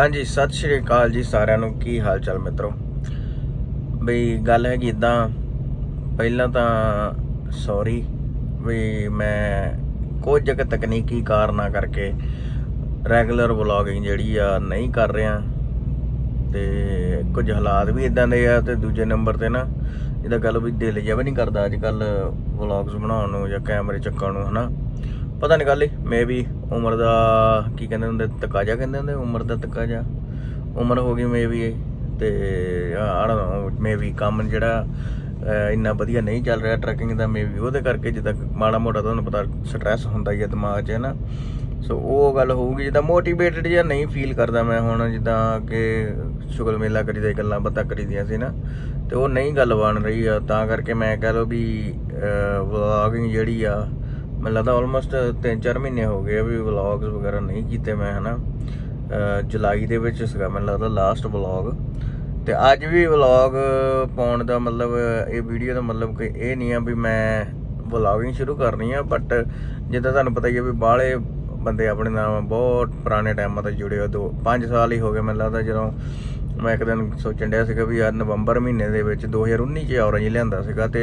ਹਾਂਜੀ, ਸਤਿ ਸ਼੍ਰੀ ਅਕਾਲ ਜੀ ਸਾਰਿਆਂ ਨੂੰ। ਕੀ ਹਾਲ ਚਾਲ ਮਿੱਤਰੋ? ਬਈ ਗੱਲ ਹੈਗੀ ਇਦਾਂ ਪਹਿਲਾਂ ਤਾਂ ਸੌਰੀ ਵੀ ਮੈਂ ਕੁਝ ਕੁ ਤਕਨੀਕੀ ਕਾਰਨਾਂ ਕਰਕੇ ਰੈਗੂਲਰ ਵਲੌਗਿੰਗ ਜਿਹੜੀ ਆ ਨਹੀਂ ਕਰ ਰਿਹਾ ਤੇ ਕੁਝ ਹਾਲਾਤ ਵੀ ਇਦਾਂ ਦੇ ਆ ਤੇ ਦੂਜੇ ਨੰਬਰ ਤੇ ਨਾ ਜਿਹਦਾ ਗੱਲ ਵੀ ਦਿਲ ਜਿਹਾ ਵੀ ਨਹੀਂ ਕਰਦਾ ਅੱਜ ਕੱਲ ਵਲੌਗਸ ਬਣਾਉਣ ਨੂੰ ਜਾਂ ਕੈਮਰੇ ਚੱਕਣ ਨੂੰ, ਹਨਾ? ਪਤਾ ਨਹੀਂ ਗੱਲ ਮੇ ਵੀ ਉਮਰ ਦਾ ਕੀ ਕਹਿੰਦੇ ਹੁੰਦੇ, ਤਕਾਜਾ ਕਹਿੰਦੇ ਹੁੰਦੇ, ਉਮਰ ਦਾ ਤਕਾਜਾ। ਉਮਰ ਹੋ ਗਈ ਮੇ ਵੀ ਤੇ ਆੜ ਮੇ ਵੀ ਕੰਮ ਜਿਹੜਾ ਇੰਨਾ ਵਧੀਆ ਨਹੀਂ ਚੱਲ ਰਿਹਾ ਟਰੈਕਿੰਗ ਦਾ, ਮੇ ਵੀ ਉਹਦੇ ਕਰਕੇ ਜਿੱਦਾਂ ਮਾੜਾ ਮੋਟਾ ਤੁਹਾਨੂੰ ਪਤਾ ਸਟ੍ਰੈਸ ਹੁੰਦਾ ਹੀ ਹੈ ਦਿਮਾਗ 'ਚ ਹੈ ਨਾ ਸੋ ਉਹ ਗੱਲ ਹੋਊਗੀ, ਜਿੱਦਾਂ ਮੋਟੀਵੇਟਡ ਜਾਂ ਨਹੀਂ ਫੀਲ ਕਰਦਾ ਮੈਂ ਹੁਣ, ਜਿੱਦਾਂ ਕਿ ਸ਼ੁਗਲ ਮੇਲਾ ਕਰੀਦਾ ਗੱਲਾਂ ਬਾਤਾਂ ਕਰੀਦੀਆਂ ਸੀ ਨਾ, ਤੇ ਉਹ ਨਹੀਂ ਗੱਲ ਬਣ ਰਹੀ ਆ। ਤਾਂ ਕਰਕੇ ਮੈਂ ਕਹ ਲਓ ਵੀ ਵਲੌਗਿੰਗ ਜਿਹੜੀ ਆ ਮੈਨੂੰ ਲੱਗਦਾ ਆਲਮੋਸਟ 3-4 ਮਹੀਨੇ ਹੋ ਗਏ ਆ ਵੀ ਵਲੌਗਸ ਵਗੈਰਾ ਨਹੀਂ ਕੀਤੇ ਮੈਂ, ਹਨਾ? ਅਹ ਜੁਲਾਈ ਦੇ ਵਿੱਚ ਸੀਗਾ, ਮੈਨੂੰ ਲੱਗਦਾ ਲਾਸਟ ਵਲੌਗ ਤੇ ਅੱਜ ਵੀ ਵਲੌਗ ਪਾਉਣ ਦਾ ਮਤਲਬ, ਇਹ ਵੀਡੀਓ ਦਾ ਮਤਲਬ ਕਿ ਇਹ ਨਹੀਂ ਆ ਵੀ ਮੈਂ ਵਲੌਗਿੰਗ ਸ਼ੁਰੂ ਕਰਨੀ ਆ ਬਟ ਜਿੱਦਾਂ ਤੁਹਾਨੂੰ ਪਤਾ ਹੀ ਹੈ ਵੀ ਬਾਹਲੇ ਬੰਦੇ ਆਪਣੇ ਨਾਲ ਬਹੁਤ ਪੁਰਾਣੇ ਟਾਈਮਾਂ ਤੋਂ ਜੁੜੇ ਹੋ ਦੋ 5 ਸਾਲ ਹੀ ਹੋ ਗਏ, ਮੈਨੂੰ ਲੱਗਦਾ ਜਦੋਂ ਮੈਂ ਇੱਕ ਦਿਨ ਸੋਚਣ ਡਿਆ ਸੀਗਾ ਵੀ ਯਾਰ ਨਵੰਬਰ ਮਹੀਨੇ ਦੇ ਵਿੱਚ 2019 ਚ ਔਰੰਜ ਲਿਆਂਦਾ ਸੀਗਾ ਤੇ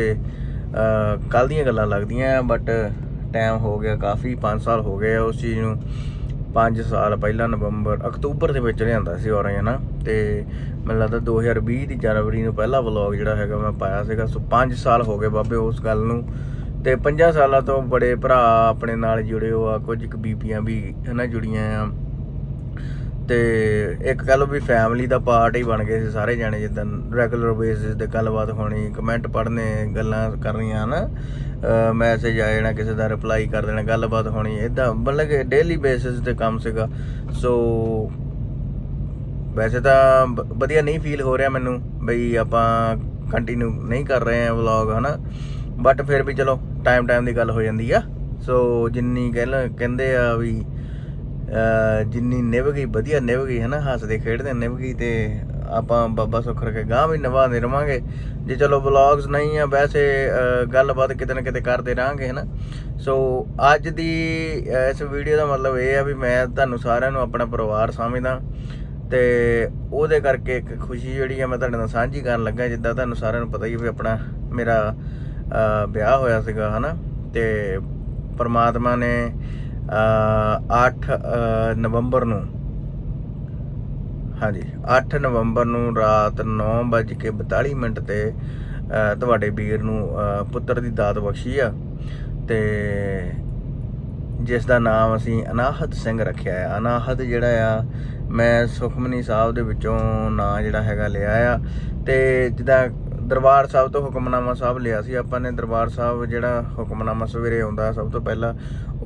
ਕੱਲ ਦੀਆਂ ਗੱਲਾਂ ਲੱਗਦੀਆਂ ਬਟ ਟਾਈਮ ਹੋ ਗਿਆ ਕਾਫੀ 5 ਸਾਲ ਹੋ ਗਏ ਆ ਉਸ ਚੀਜ਼ ਨੂੰ। 5 ਸਾਲ ਪਹਿਲਾਂ ਨਵੰਬਰ, ਅਕਤੂਬਰ ਦੇ ਵਿੱਚ ਲਿਆਂਦਾ ਸੀ ਔਰੰਜ ਨਾ? ਤੇ ਮੈਨੂੰ ਲੱਗਦਾ 2020 ਦੀ ਜਨਵਰੀ ਨੂੰ ਪਹਿਲਾ ਵਲੌਗ ਜਿਹੜਾ ਹੈਗਾ ਮੈਂ ਪਾਇਆ ਸੀਗਾ। ਸੋ 5 ਸਾਲ ਹੋ ਗਏ ਬਾਬੇ ਉਸ ਗੱਲ ਨੂੰ। ਤੇ 5 ਸਾਲਾਂ ਤੋਂ ਬੜੇ ਭਰਾ ਆਪਣੇ ਨਾਲ ਜੁੜੇ ਹੋ ਆ। ਕੁਝ ਕੁ ਬੀਬੀਆਂ ਵੀ ਹਨਾ ਜੁੜੀਆਂ ਆ। ਤੇ ਇੱਕ ਕਹ ਲਓ ਵੀ ਫੈਮਿਲੀ ਦਾ ਪਾਰਟ ਹੀ ਬਣ ਗਏ ਸੀ ਸਾਰੇ ਜਾਣੇ, ਜਿੱਦਾਂ ਰੈਗੂਲਰ ਬੇਸਿਸ ਤੇ ਗੱਲਬਾਤ ਹੋਣੀ ਕਮੈਂਟ ਪੜ੍ਹਨੇ, ਗੱਲਾਂ ਕਰਨੀਆਂ, ਹਨਾ? ਮੈਸੇਜ ਆ ਜਾਣਾ, ਕਿਸੇ ਦਾ ਰਿਪਲਾਈ ਕਰ ਦੇਣਾ, ਗੱਲਬਾਤ ਹੋਣੀ ਇਦਾਂ ਮਤਲਬ ਕਿ ਡੇਲੀ ਬੇਸਿਸ ਤੇ ਕੰਮ ਸੀਗਾ। ਸੋ ਵੈਸੇ ਤਾਂ ਵਧੀਆ ਨਹੀਂ ਫੀਲ ਹੋ ਰਿਹਾ ਮੈਨੂੰ ਬਈ ਆਪਾਂ ਕੰਟੀਨਿਊ ਨਹੀਂ ਕਰ ਰਹੇ ਆ ਵਲੌਗ ਹਨਾ? ਬਟ ਫਿਰ ਵੀ ਚਲੋ ਟਾਈਮ ਟਾਈਮ ਦੀ ਗੱਲ ਹੋ ਜਾਂਦੀ ਆ। ਸੋ ਜਿੰਨੀ ਕਹਿ ਕਹਿੰਦੇ ਆ ਵੀ ਜਿੰਨੀ ਨਿਭ ਗਈ, ਵਧੀਆ ਨਿਭ ਗਈ ਹੈ ਨਾ ਹੱਸਦੇ ਖੇਡਦੇ ਨਿਭ ਗਈ ਤੇ ਆਪਾਂ ਬਾਬਾ ਸੁੱਖ ਰੱਖੇ ਗਾਂ ਵੀ ਨਿਭਾਉਂਦੇ ਰਵਾਂਗੇ। ਜੇ ਚਲੋ ਵਲੌਗਸ ਨਹੀਂ ਆ, ਵੈਸੇ ਗੱਲਬਾਤ ਕਿਤੇ ਨਾ ਕਿਤੇ ਕਰਦੇ ਰਹਾਂਗੇ ਹੈ ਨਾ ਸੋ ਅੱਜ ਦੀ ਇਸ ਵੀਡੀਓ ਦਾ ਮਤਲਬ ਇਹ ਆ ਵੀ ਮੈਂ ਤੁਹਾਨੂੰ ਸਾਰਿਆਂ ਨੂੰ ਆਪਣਾ ਪਰਿਵਾਰ ਸਮਝਦਾ। ਤੇ ਉਹਦੇ ਕਰਕੇ ਇੱਕ ਖੁਸ਼ੀ ਜਿਹੜੀ ਆ ਮੈਂ ਤੁਹਾਡੇ ਨਾਲ ਸਾਂਝੀ ਕਰਨ ਲੱਗਾ, ਜਿੱਦਾਂ ਤੁਹਾਨੂੰ ਸਾਰਿਆਂ ਨੂੰ ਪਤਾ ਹੀ ਵੀ ਆਪਣਾ ਮੇਰਾ ਵਿਆਹ ਹੋਇਆ ਸੀਗਾ ਹਨਾ। ਤੇ ਪਰਮਾਤਮਾ ਨੇ 8 ਨਵੰਬਰ ਨੂੰ। ਹਾਂਜੀ 8 ਨਵੰਬਰ ਨੂੰ ਰਾਤ 9:42 ਮਿੰਟ ਤੇ ਤੁਹਾਡੇ ਵੀਰ ਨੂੰ ਪੁੱਤਰ ਦੀ ਦਾਤ ਬਖਸ਼ੀ ਆ। ਤੇ ਜਿਸ ਦਾ ਨਾਮ ਅਸੀਂ ਅਨਾਹਤ ਸਿੰਘ ਰੱਖਿਆ ਹੈ ਅਨਾਹਤ ਜਿਹੜਾ ਆ, ਮੈਂ ਸੁਖਮਨੀ ਸਾਹਿਬ ਦੇ ਵਿੱਚੋਂ ਨਾਂ ਜਿਹੜਾ ਹੈਗਾ ਲਿਆ ਆ। ਤੇ ਜਿੱਦਾਂ ਦਰਬਾਰ ਸਾਹਿਬ ਤੋਂ ਹੁਕਮਨਾਮਾ ਸਾਹਿਬ ਲਿਆ ਸੀ, ਆਪਾਂ ਨੇ ਦਰਬਾਰ ਸਾਹਿਬ ਜਿਹੜਾ ਹੁਕਮਨਾਮਾ ਸਵੇਰੇ ਆਉਂਦਾ ਸਭ ਤੋਂ ਪਹਿਲਾਂ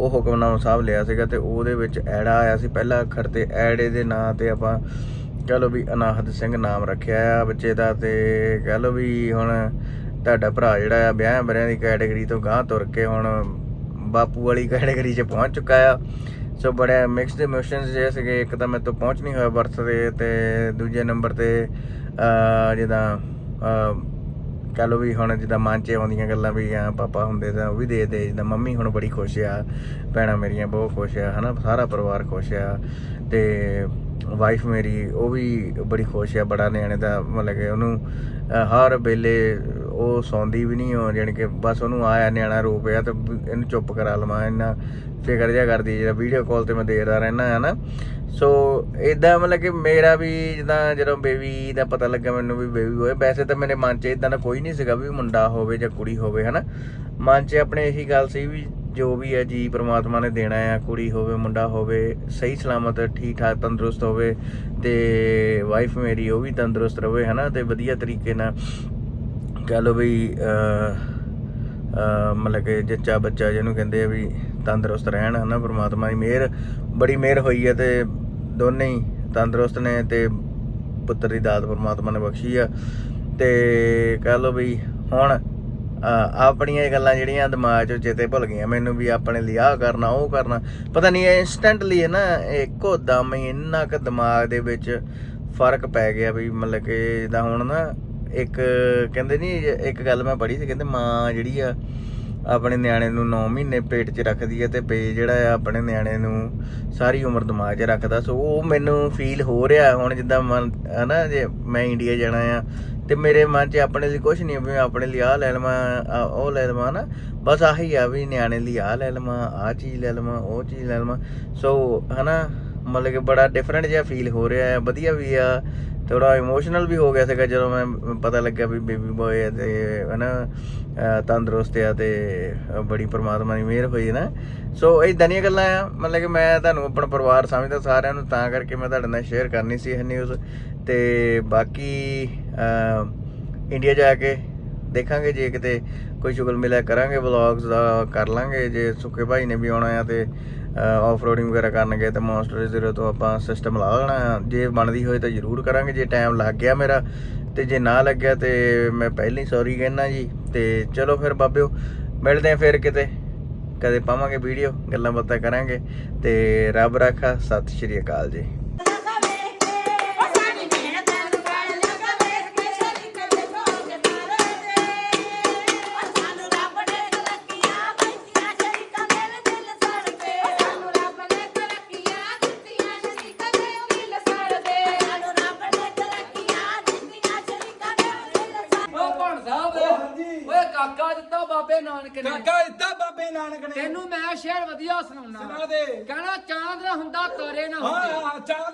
ਉਹ ਹੁਕਮਨਾਮਾ ਸਾਹਿਬ ਲਿਆ ਸੀਗਾ ਤੇ ਉਹਦੇ ਵਿੱਚ ਐੜਾ ਆਇਆ ਸੀ, ਪਹਿਲਾ ਅੱਖਰ ਤੇ ਐੜੇ ਦੇ ਨਾਂ ਤੇ ਆਪਾਂ ਕਹ ਲਓ ਵੀ ਅਨਾਹਦ ਸਿੰਘ ਨਾਮ ਰੱਖਿਆ ਆ ਬੱਚੇ ਦਾ ਤੇ ਕਹ ਲਓ ਵੀ ਹੁਣ ਤੁਹਾਡਾ ਭਰਾ ਜਿਹੜਾ ਆ ਵਿਆਹ ਬਰਿਆਂ ਦੀ ਕੈਟਾਗਰੀ ਤੋਂ ਗਾਂਹ ਤੁਰ ਕੇ ਹੁਣ ਬਾਪੂ ਵਾਲੀ ਕੈਟਾਗਰੀ 'ਚ ਪਹੁੰਚ ਚੁੱਕਾ ਆ। ਸੋ ਬੜੇ ਮਿਕਸਡ ਇਮੋਸ਼ਨਸ ਜੇ ਸੀਗੇ, ਇੱਕ ਤਾਂ ਮੇਰੇ ਤੋਂ ਪਹੁੰਚ ਨਹੀਂ ਹੋਇਆ ਬਰਥ ਤੇ ਤੇ ਦੂਜੇ ਨੰਬਰ ਤੇ ਅ ਜਿੱਦਾਂ ਕਹ ਲਓ ਵੀ ਹੁਣ ਜਿੱਦਾਂ ਮਨ 'ਚ ਆਉਂਦੀਆਂ ਗੱਲਾਂ ਵੀ ਆ ਪਾਪਾ ਹੁੰਦੇ ਤਾਂ ਉਹ ਵੀ ਦੇ ਦੇ ਜਿੱਦਾਂ ਮੰਮੀ ਹੁਣ ਬੜੀ ਖੁਸ਼ ਆ, ਭੈਣਾਂ ਮੇਰੀਆਂ ਬਹੁਤ ਖੁਸ਼ ਆ, ਹਨਾ, ਸਾਰਾ ਪਰਿਵਾਰ ਖੁਸ਼ ਆ ਤੇ ਵਾਈਫ ਮੇਰੀ ਉਹ ਵੀ ਬੜੀ ਖੁਸ਼ ਆ, ਬੜਾ ਨਿਆਣੇ ਦਾ ਮਤਲਬ ਕਿ ਉਹਨੂੰ ਹਰ ਵੇਲੇ ਉਹ ਸੌਂਦੀ ਵੀ ਨਹੀਂ ਹੋ ਜਾਣੀ ਕਿ ਬਸ ਉਹਨੂੰ ਆਇਆ ਨਿਆਣਾ ਰੋ ਪਿਆ ਤੇ ਇਹਨੂੰ ਚੁੱਪ ਕਰਾ ਲਵਾਂ, ਇੰਨਾ ਫਿਕਰ ਜਿਹਾ ਕਰਦੀ ਜਿਹੜਾ ਵੀਡੀਓ ਕਾਲ ਤੇ ਮੈਂ ਦੇਖਦਾ ਰਹਿਣਾ ਹੈ ਨਾ। ਸੋ ਇਦਾਂ ਮਤਲਬ ਕਿ ਮੇਰਾ ਵੀ ਜਿੱਦਾਂ ਜਦੋਂ ਬੇਬੀ ਦਾ ਪਤਾ ਲੱਗਾ ਮੈਨੂੰ ਵੀ ਬੇਬੀ ਹੋਏ, ਵੈਸੇ ਤਾਂ ਮੇਰੇ ਮਨ 'ਚ ਇਦਾਂ ਦਾ ਕੋਈ ਨਹੀਂ ਸੀਗਾ ਵੀ ਮੁੰਡਾ ਹੋਵੇ ਜਾਂ ਕੁੜੀ ਹੋਵੇ, ਹਨਾ। ਮਨ 'ਚ ਆਪਣੇ ਇਹੀ ਗੱਲ ਸੀ ਵੀ ਜੋ ਵੀ ਹੈ ਜੀ ਪ੍ਰਮਾਤਮਾ ਨੇ ਦੇਣਾ ਆ, ਕੁੜੀ ਹੋਵੇ, ਮੁੰਡਾ ਹੋਵੇ, ਸਹੀ ਸਲਾਮਤ ਠੀਕ ਠਾਕ ਤੰਦਰੁਸਤ ਹੋਵੇ ਤੇ ਵਾਈਫ ਮੇਰੀ ਉਹ ਵੀ ਤੰਦਰੁਸਤ ਰਵੇ, ਹਨਾ, ਤੇ ਵਧੀਆ ਤਰੀਕੇ ਨਾਲ ਕਹਿ ਲਓ ਵੀ ਮਤਲਬ ਕਿ ਜੱਚਾ ਬੱਚਾ ਜਿਹਨੂੰ ਕਹਿੰਦੇ ਆ ਵੀ ਤੰਦਰੁਸਤ ਰਹਿਣ, ਹਨਾ, ਪ੍ਰਮਾਤਮਾ ਦੀ ਮਿਹਰ। ਬੜੀ ਮਿਹਰ ਹੋਈ ਹੈ ਤੇ ਦੋਨੇ ਹੀ ਤੰਦਰੁਸਤ ਨੇ ਤੇ ਪੁੱਤਰ ਦੀ ਦਾਤ ਪ੍ਰਮਾਤਮਾ ਨੇ ਬਖਸ਼ੀ ਆ। ਤੇ ਕਹਿ ਲਓ ਵੀ ਹੁਣ ਆਪਣੀਆਂ ਇਹ ਗੱਲਾਂ ਜਿਹੜੀਆਂ ਦਿਮਾਗ 'ਚ ਚੇਤੇ ਭੁੱਲ ਗਈਆਂ ਮੈਨੂੰ ਵੀ ਆਪਣੇ ਲਈ ਆਹ ਕਰਨਾ, ਉਹ ਕਰਨਾ। ਪਤਾ ਨਹੀਂ ਇਨਸਟੈਂਟਲੀ ਹੈ ਨਾ ਇੱਕੋ ਦਮ ਇੰਨਾ ਕੁ ਦਿਮਾਗ ਦੇ ਵਿੱਚ ਫ਼ਰਕ ਪੈ ਗਿਆ ਵੀ ਮਤਲਬ ਕਿ ਜਿੱਦਾਂ ਹੁਣ ਨਾ ਇੱਕ ਕਹਿੰਦੇ ਨਹੀਂ ਇੱਕ ਗੱਲ ਮੈਂ ਪੜ੍ਹੀ ਸੀ, ਕਹਿੰਦੇ ਮਾਂ ਜਿਹੜੀ ਆ, ਆਪਣੇ ਨਿਆਣੇ ਨੂੰ 9 ਮਹੀਨੇ ਪੇਟ 'ਚ ਰੱਖਦੀ ਹੈ ਤੇ ਪੇ ਜਿਹੜਾ ਆ ਆਪਣੇ ਨਿਆਣੇ ਨੂੰ ਸਾਰੀ ਉਮਰ ਦਿਮਾਗ 'ਚ ਰੱਖਦਾ। ਸੋ ਉਹ ਮੈਨੂੰ ਫੀਲ ਹੋ ਰਿਹਾ ਹੁਣ ਜਿੱਦਾਂ ਮਨ, ਹਨਾ, ਜੇ ਮੈਂ ਇੰਡੀਆ ਜਾਣਾ ਆ ਤੇ ਮੇਰੇ ਮਨ 'ਚ ਆਪਣੇ ਲਈ ਕੁਝ ਨਹੀਂ ਵੀ ਮੈਂ ਆਪਣੇ ਲਈ ਆਹ ਲੈ ਲਵਾਂ ਉਹ ਲੈ ਲਵਾਂ ਨਾ ਬਸ ਆਹੀ ਆ ਵੀ ਨਿਆਣੇ ਲਈ ਆਹ ਲੈ ਲਵਾਂ, ਆਹ ਚੀਜ਼ ਲੈ ਲਵਾਂ, ਉਹ ਚੀਜ਼ ਲੈ ਲਵਾਂ। ਸੋ, ਹਨਾ, ਮਤਲਬ ਕਿ ਬੜਾ ਡਿਫਰੈਂਟ ਜਿਹਾ ਫੀਲ ਹੋ ਰਿਹਾ ਆ, ਵਧੀਆ ਵੀ ਆ। ਥੋੜਾ ਇਮੋਸ਼ਨਲ ਵੀ ਹੋ ਗਿਆ ਸੀਗਾ ਜਦੋਂ ਮੈਂ ਪਤਾ ਲੱਗਿਆ ਵੀ ਬੇਬੀ ਬੋਏ ਤੇ ਹਨਾ, ਅਹ ਤੰਦਰੁਸਤ ਆ ਤੇ ਬੜੀ ਪਰਮਾਤਮਾ ਦੀ ਮਿਹਰ ਹੋਈ ਹੈ ਨਾ। ਸੋ ਇਦਾਂ ਦੀਆਂ ਗੱਲਾਂ ਆ, ਮਤਲਬ ਕਿ ਮੈਂ ਤੁਹਾਨੂੰ ਆਪਣਾ ਪਰਿਵਾਰ ਸਮਝਦਾ ਸਾਰਿਆਂ ਨੂੰ, ਤਾਂ ਕਰਕੇ ਮੈਂ ਤੁਹਾਡੇ ਨਾਲ ਸ਼ੇਅਰ ਕਰਨੀ ਸੀ ਇਹ ਨਿਊਜ਼ ਤੇ ਬਾਕੀ ਇੰਡੀਆ ਜਾ ਕੇ ਦੇਖਾਂਗੇ, ਜੇ ਕਿਤੇ ਕੋਈ ਸ਼ੁਗਲ ਮਿਲਿਆ ਕਰਾਂਗੇ ਵਲੌਗਸ ਦਾ, ਕਰ ਲਾਂਗੇ, ਜੇ ਸੁੱਕੇ ਭਾਈ ਨੇ ਵੀ ਆਉਣਾ ਆ ਤੇ ਆਫ ਰੋਡਿੰਗ ਵਗੈਰਾ ਕਰਨਗੇ ਤਾਂ ਮੌਨਸਟਰ ਜ਼ੀਰੋ ਤੋਂ ਆਪਾਂ ਸਿਸਟਮ ਲਾ ਲੈਣਾ ਜੇ ਬਣਦੀ ਹੋਏ ਤਾਂ ਜ਼ਰੂਰ ਕਰਾਂਗੇ, ਜੇ ਟਾਈਮ ਲੱਗ ਗਿਆ ਮੇਰਾ। ਤੇ ਜੇ ਨਾ ਲੱਗਿਆ ਤੇ ਮੈਂ ਪਹਿਲਾਂ ਹੀ ਸੌਰੀ ਕਹਿਣਾ ਜੀ। ਤੇ ਚਲੋ ਫਿਰ ਬਾਬਿਓ, ਮਿਲਦੇ ਆ ਫਿਰ ਕਿਤੇ। ਕਦੇ ਪਾਵਾਂਗੇ ਵੀਡੀਓ ਗੱਲਾਂ ਬਾਤਾਂ ਕਰਾਂਗੇ। ਤੇ ਰੱਬ ਰਾਖਾ, ਸਤਿ ਸ਼੍ਰੀ ਅਕਾਲ ਜੀ। ਬਾਬੇ ਨਾਨਕ ਨੇ। ਕਾਕਾ ਦਿੱਤਾ ਬਾਬੇ ਨਾਨਕ ਨੇ। ਤੈਨੂੰ ਮੈਂ ਸ਼ੇਰ ਵਧੀਆ ਸੁਣਾਉਣਾ। ਸੁਣਾ ਦੇ। ਕਹਿਣਾ ਚਾਂਦ ਨਾ ਹੁੰਦਾ ਤਾਰੇ ਨਾ ਹੁੰਦੇ। ਹਾਂ ਚਾਂਦ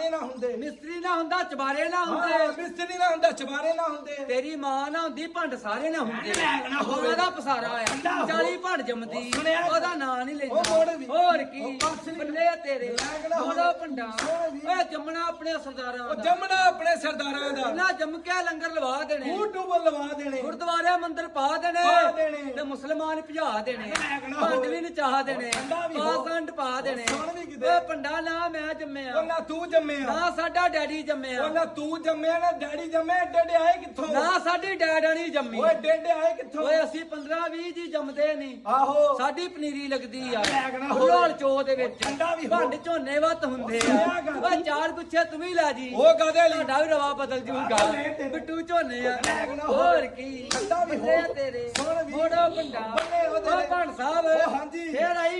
ਨਾ ਤਾਰੇ ਨਾ ਹੁੰਦੇ ਮਿਸਤਰੀ ਨਾ ਹੁੰਦਾ ਚਬਾਰੇ ਨਾ ਹਾਂ ਹੁੰਦੇ ਮਿਸਤਰੀ ਨਾ ਹੁੰਦਾ ਚਵਾਰੇ ਨਾ ਹੁੰਦੇ ਤੇਰੀ ਮਾਂ ਨਾ ਹੁੰਦੀ ਭੰਡ ਸਾਰੇ ਨਾ ਹੁੰਦੇ ਨਾ ਹੋਵੇ। ਉਹਦਾ ਪਸਾਰਾ ਆ ਹੋ। 40 ਭੰਡ ਜੰਮਦੀ ਸੁਣਿਆ। ਉਹਦਾ ਨਾਂ ਨਹੀਂ ਉਹ ਮੋੜ ਲੈਂਦਾ। ਹੋਰ ਕੀ। ਬੱਲੇ ਤੇਰੇ ਲੈ ਨਾ ਹੋਵੇ। ਉਹਦਾ ਭੰਡਾ ਸੋਹਣੇ ਵੀ। ਓਏ ਜੰਮਣਾ ਆਪਣੇ ਸਰਦਾਰਾਂ ਉਹ ਦਾ ਜੰਮਣਾ ਆਪਣੇ ਸਰਦਾਰਾਂ ਦਾ ਇਹਨਾਂ ਜੰਮ ਕੇ ਲੰਗਰ ਲਵਾ ਦੇਣੇ ਟੂਬਲ ਲਵਾ ਦੇਣੇ ਗੁਰਦੁਆਰੇ ਮੰਦਰ ਪਾ ਦੇਣੇ ਪਾ ਦੇਣੇ। ਤੇ ਮੁਸਲਮਾਨ ਭਜਾ ਦੇਣੇ ਭੰਡ ਹੋਵੇ। ਵੀ ਨਚਾ ਦੇਣੇ ਠੰਡਾ ਵੀ ਹੋ। ਪਾਖੰਡ ਪਾ ਦੇਣੇ ਸੁਣ ਵੀ ਕਿਤੇ। ਓਏ ਭੰਡਾ ਨਾ ਮੈਂ ਜੰਮਿਆ ਉਹ ਨਾ ਤੂੰ ਜੰਮਿਆ ਨਾ ਸਾਡਾ ਡੈਡੀ ਜੰਮਿਆ ਉਹ ਨਾ ਤੂੰ ਜੰਮਿਆ ਨਾ ਡੈਡੀ ਜੰਮੇ ਡੇਡੇ ਆਏ ਕਿੱਥੋਂ ਨਾ ਸਾਡੀ ਡੈਡਾਣੀ ਜੰਮੀ ਓਏ ਡੇਡੇ ਆਏ ਕਿੱਥੋਂ ਓਏ ਅਸੀਂ 15 20 ਜੀ ਜੰਮਦੇ ਨਹੀਂ ਆਹੋ ਸਾਡੀ ਪਨੀਰੀ ਲੱਗਦੀ ਆ ਹੋਵੇ। ਹੁਲਾਲ ਚੋ ਦੇ ਵਿੱਚ ਠੰਡਾ ਵੀ ਹੋ। ਭੰਡ ਝੋਨੇ ਵੱਤ ਹੁੰਦੇ ਆ ਗੱਲ। ਓਏ ਚਾਰ ਗੁੱਛੇ ਤੂੰ ਵੀ ਲਾ ਜੀ ਉਹ ਕਾਦੇ ਲਈ ਤੁਹਾਡਾ ਵੀ ਰਵਾ ਬਦਲ ਜੂਗਾ ਲੈ ਤੈਨੂੰ। ਬਿੱਟੂ ਝੋਨੇ ਆ ਹੋਵੇ। ਹੋਰ ਕੀ ਠੰਡਾ ਵੀ ਹੋ। ਬੱਲੇ ਆ ਤੇਰੇ ਸੁਣ ਵੀ। ਮੋੜੋ ਭੰਡਾ ਬੱਲੇ ਉਹ ਤੇਰੇ। ਭੰਡ ਸਾਹਿਬ ਉਹ ਹਾਂਜੀ। ਫੇਰ ਆਈ